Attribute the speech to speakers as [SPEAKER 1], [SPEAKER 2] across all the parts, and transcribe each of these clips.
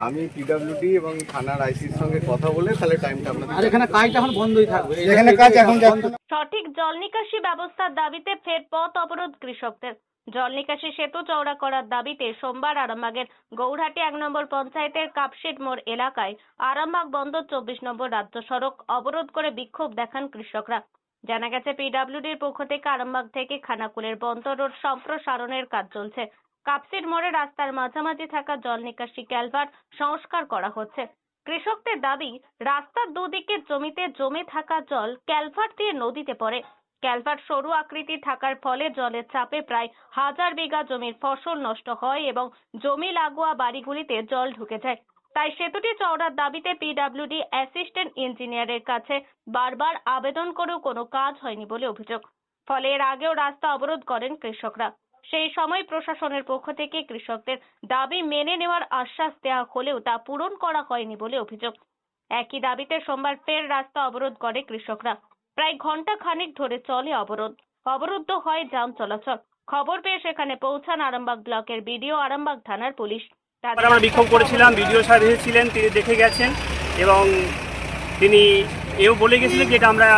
[SPEAKER 1] আমি পিডব্লিউডি এবং থানার আইসির সঙ্গে কথা বলে তাহলে টাইমটা আপনাদের
[SPEAKER 2] আর এখানে কাজটা এখন বন্ধই থাকবে।
[SPEAKER 3] এখানে কাজ এখন
[SPEAKER 4] সঠিক জল নিকাশি ব্যবস্থার দাবিতে ফের পথ অবরোধ কৃষকদের। জল নিকাশি সেতু চওড়া করার দাবিতে সোমবার আরামবাগের গৌরহাটি এক নম্বর পঞ্চায়েতের কাপশেট মোড় এলাকায় আরামবাগ বন্দর চব্বিশ নম্বর রাজ্য সড়ক অবরোধ করে বিক্ষোভ দেখান কৃষকরা। জানা গেছে পিডব্লিউডির পক্ষ থেকে আরামবাগ থেকে খানাকুলের বন্দর রোড সম্প্রসারণের কাজ চলছে। কাপসির মোড়ে রাস্তার মাঝামাঝি থাকা জল নিকাশি ক্যালভার সংস্কার করা হচ্ছে। কৃষকদের দাবি, রাস্তার দুদিকে জমিতে জমে থাকা জল ক্যালভার দিয়ে নদীতে পড়ে। ক্যালভার সরু আকৃতি থাকার ফলে জলের চাপে প্রায় হাজার বিঘা জমির ফসল নষ্ট হয় এবং জমি লাগোয়া বাড়িগুলিতে জল ঢুকে যায়। তাই সেতুটি চওড়ার দাবিতে পিডব্লিউডি অ্যাসিস্ট্যান্ট ইঞ্জিনিয়ারের কাছে বারবার আবেদন করেও কোনো কাজ হয়নি বলে অভিযোগ। ফলে এর আগেও রাস্তা অবরোধ করেন কৃষকরা। সেই সময় প্রশাসনের পক্ষ থেকে কৃষকদের দাবি মেনে নেওয়ার আশ্বাস দেওয়া হলেও তা পূরণ করা হয়নি বলে অভিযোগ। একই দাবিতে সোমবার ফের রাস্তা অবরোধ করে কৃষকরা। প্রায় ঘণ্টা খানেক ধরে চলে অবরোধ। অবরুদ্ধ হয় যান চলাচল। খবর পেয়ে সেখানে পৌঁছান আরামবাগ ব্লকের বিডিও আরামবাগ থানার পুলিশ।
[SPEAKER 5] আমরা বিক্ষোভ করেছিলাম, বিডিও সাহেব এসেছিলেন, তিনি দেখে গেছেন এবং তিনি এও বলে গেছিলেন যেটা আমরা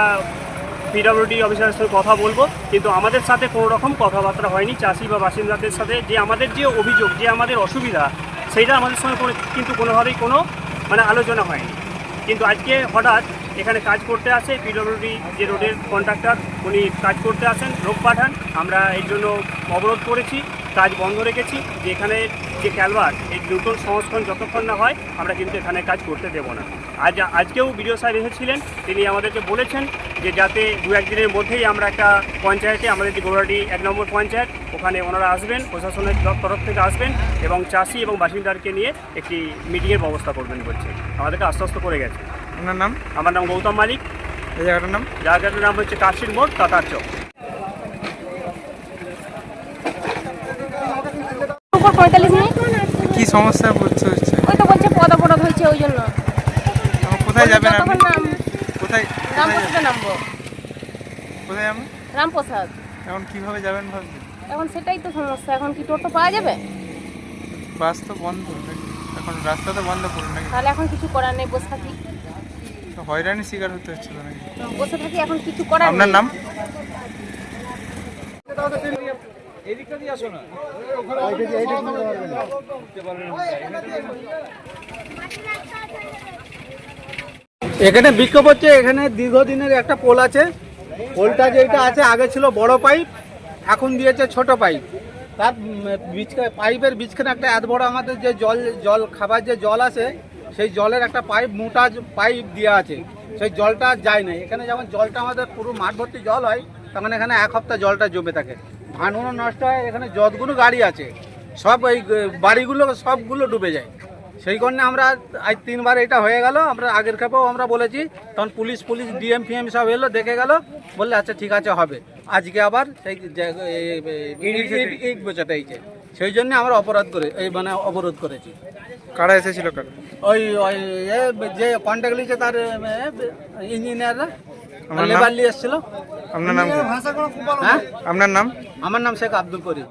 [SPEAKER 5] পিডব্লিউডি অফিসারের সাথে কথা বলব, কিন্তু আমাদের সাথে কোনো রকম কথাবার্তা হয়নি। চাষি বা বাসিন্দাদের সাথে যে আমাদের যে অভিযোগ, যে আমাদের অসুবিধা, সেইটা আমাদের সঙ্গে কোনো কিন্তু কোনোভাবেই কোনো মানে আলোচনা হয়নি। কিন্তু আজকে হঠাৎ এখানে কাজ করতে আসে পিডব্লিউডি যে রোডের কন্ট্রাক্টর উনি কাজ করতে আসেন, লোক পাঠান। আমরা এর জন্য অবরোধ করেছি। কাজ বন্ধ রেখেছি যে এখানে যে ক্যালভার এই নতুন সংস্করণ যতক্ষণ না হয় আমরা কিন্তু এখানে কাজ করতে দেবো না। আজ আজকেও বিডিও সাহেব এসেছিলেন তিনি আমাদেরকে বলেছেন যে যাতে দু একদিনের মধ্যেই আমরা একটা পঞ্চায়েতে আমাদের যে গৌরাটি এক নম্বর পঞ্চায়েত ওখানে ওনারা আসবেন প্রশাসনের তরফ থেকে আসবেন এবং চাষি এবং বাসিন্দারকে নিয়ে একটি মিটিংয়ের ব্যবস্থা করবেন বলছে। আমাদেরকে আশ্বস্ত করে গেছে।
[SPEAKER 3] আপনার নাম?
[SPEAKER 5] আমার নাম গৌতম মালিক।
[SPEAKER 3] এই জায়গাটার নাম?
[SPEAKER 5] জায়গাটার নাম হচ্ছে কাশির মোড় তাতার চক।
[SPEAKER 6] পঁয়তাল্লিশ মিনিট?
[SPEAKER 3] কি সমস্যা হচ্ছে?
[SPEAKER 6] ওই তো বলছে পদ অবরোধ হয়েছে ওই জন্য।
[SPEAKER 3] কোথায় যাবেন আপনি?
[SPEAKER 6] নাম
[SPEAKER 3] কোথায়
[SPEAKER 6] রামপ্রসাদে নামবো।
[SPEAKER 3] কোথায় যাবেন
[SPEAKER 6] রামপ্রসাদ।
[SPEAKER 3] এখন কীভাবে যাবেন ভাবছেন?
[SPEAKER 6] এখন সেটাই তো সমস্যা এখন কি টোটো পাওয়া যাবে?
[SPEAKER 3] বাস তো বন্ধ এখন রাস্তা তো বন্ধ করুন নাকি?
[SPEAKER 6] তাহলে এখন কিছু করার নেই বসে থাকি।
[SPEAKER 3] তো হয়রানি শিকার হতে হচ্ছিল নাকি?
[SPEAKER 6] বসে থাকি এখন কিছু করার
[SPEAKER 3] আপনার
[SPEAKER 2] এখানে বিক্ষোভ হচ্ছে, এখানে দীর্ঘদিনের একটা পোল আছে। পোলটা যেটা আছে, আগে ছিল বড় পাইপ, এখন দিয়েছে ছোট পাইপ। তার বীজখা- পাইপের বীজখানে একটা এত বড় আমাদের যে জল জল, খাবার যে জল আছে সেই জলের একটা পাইপ, মোটা পাইপ দেওয়া আছে। সেই জলটা যায় না এখানে যেমন জলটা আমাদের পুরো মাঠ ভর্তি জল হয় তখন এখানে এক হপ্তাহ জলটা জমে থাকে। ধানগুলো নষ্ট হয় এখানে যতগুলো গাড়ি আছে সব এই বাড়িগুলো সবগুলো ডুবে যায়। সেই কারণে আমরা আজ তিনবার এটা হয়ে গেল আমরা আগের খেপেও আমরা বলেছি তখন পুলিশ পুলিশ ডিএম ফিএম সব এলো দেখে গেল বললে আচ্ছা ঠিক আছে হবে। আজকে আবার সেই এই- বোঝাতে সেই জন্য আমরা অপরাধ করে এই মানে অবরোধ করেছি।
[SPEAKER 3] কারা এসেছিল
[SPEAKER 2] ওই ওই যে কন্ট্যাক্ট লিখে তার ইঞ্জিনিয়াররা? লেবার নিয়ে এসেছিল
[SPEAKER 3] আপনার নাম কি?
[SPEAKER 2] হ্যাঁ?
[SPEAKER 3] আপনার নাম?
[SPEAKER 2] আমার নাম শেখ আব্দুল করিম।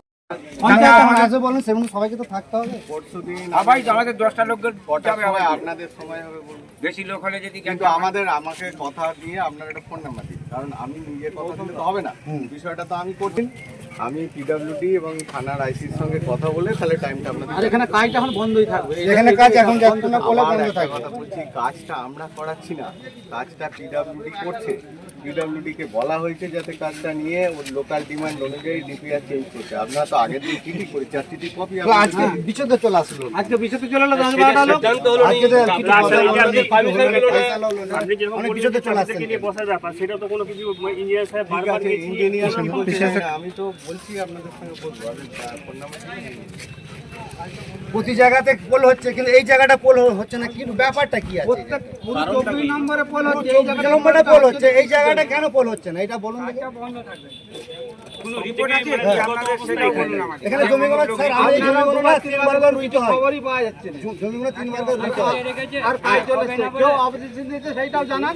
[SPEAKER 1] পরশুদিন
[SPEAKER 7] সবাই আমাদের দশটা লোকের
[SPEAKER 1] কটার
[SPEAKER 7] যাবে
[SPEAKER 1] সময়
[SPEAKER 7] আমাদের।
[SPEAKER 1] আপনাদের সময় হবে বলুন।
[SPEAKER 7] বেশি লোক হলে যদি
[SPEAKER 1] কিন্তু আমাদের আমাকে কথা দিয়ে আপনার একটা ফোন নাম্বার দিন কারণ আমি নিজের কথা দিলে তো হবে না। বিষয়টা তো আমি করছি। আমি পিডব্লিউডি এবং থানার আইসির সঙ্গে কথা বলে তাহলে টাইমটা আপনাদের
[SPEAKER 2] আর এখানে কাজটা এখন বন্ধই থাকবে।
[SPEAKER 3] এখানে কাজ এখন যাচ্ছে না,
[SPEAKER 1] আবার
[SPEAKER 3] বন্ধ
[SPEAKER 1] একটা
[SPEAKER 3] থাকবে।
[SPEAKER 1] কথা বলছি কাজটা আমরা করাচ্ছি না কাজটা পিডব্লিউডি করছে। পিডব্লিউডি কে বলা হয়েছে যাতে কাজটা নিয়ে ওর লোকাল ডিমান্ড অনুযায়ী ডিপিআর চেঞ্জ করছে। আপনারা তো আগের দিন চিঠি করে চার চিঠি কপি
[SPEAKER 3] আজকে বিচতে চলে আসলো।
[SPEAKER 2] আজকে বিষয়তে চলে এলো দশ বারোটা লোক
[SPEAKER 3] আজকে তো অনেক
[SPEAKER 5] যে
[SPEAKER 3] চলে।
[SPEAKER 5] নিয়ে বসার ব্যাপার সেটা তো কোনো কিছু ইঞ্জিনিয়ার সাহেব বারবার
[SPEAKER 1] ইঞ্জিনিয়ার আমি তো বলছি আপনাদের সঙ্গে বলব
[SPEAKER 3] প্রতি জায়গাতে পোল হচ্ছে কিন্তু এই জায়গাটা পোল হচ্ছে না কিন্তু ব্যাপারটা কি আছে?
[SPEAKER 2] চব্বিশ নম্বরে পোল হচ্ছে এই জায়গাটা
[SPEAKER 3] পোল হচ্ছে এই জায়গাটা কেন পোল হচ্ছে না? এটা বলুন দেখি।
[SPEAKER 5] কোনো রিপোর্ট আছে? আপনাদের সেটাই বলুন আমাকে।
[SPEAKER 3] এখানে জমিগুলো স্যার আমি জমিগুলো না তিনবার করে রুইতে হয়।
[SPEAKER 2] খবরই পাওয়া যাচ্ছে
[SPEAKER 3] জমিগুলো তিনবার করে রুইতে হয়।
[SPEAKER 2] আর কাজ চলেছে। কেউ অপোজিশন দিয়েছে সেইটাও জানান।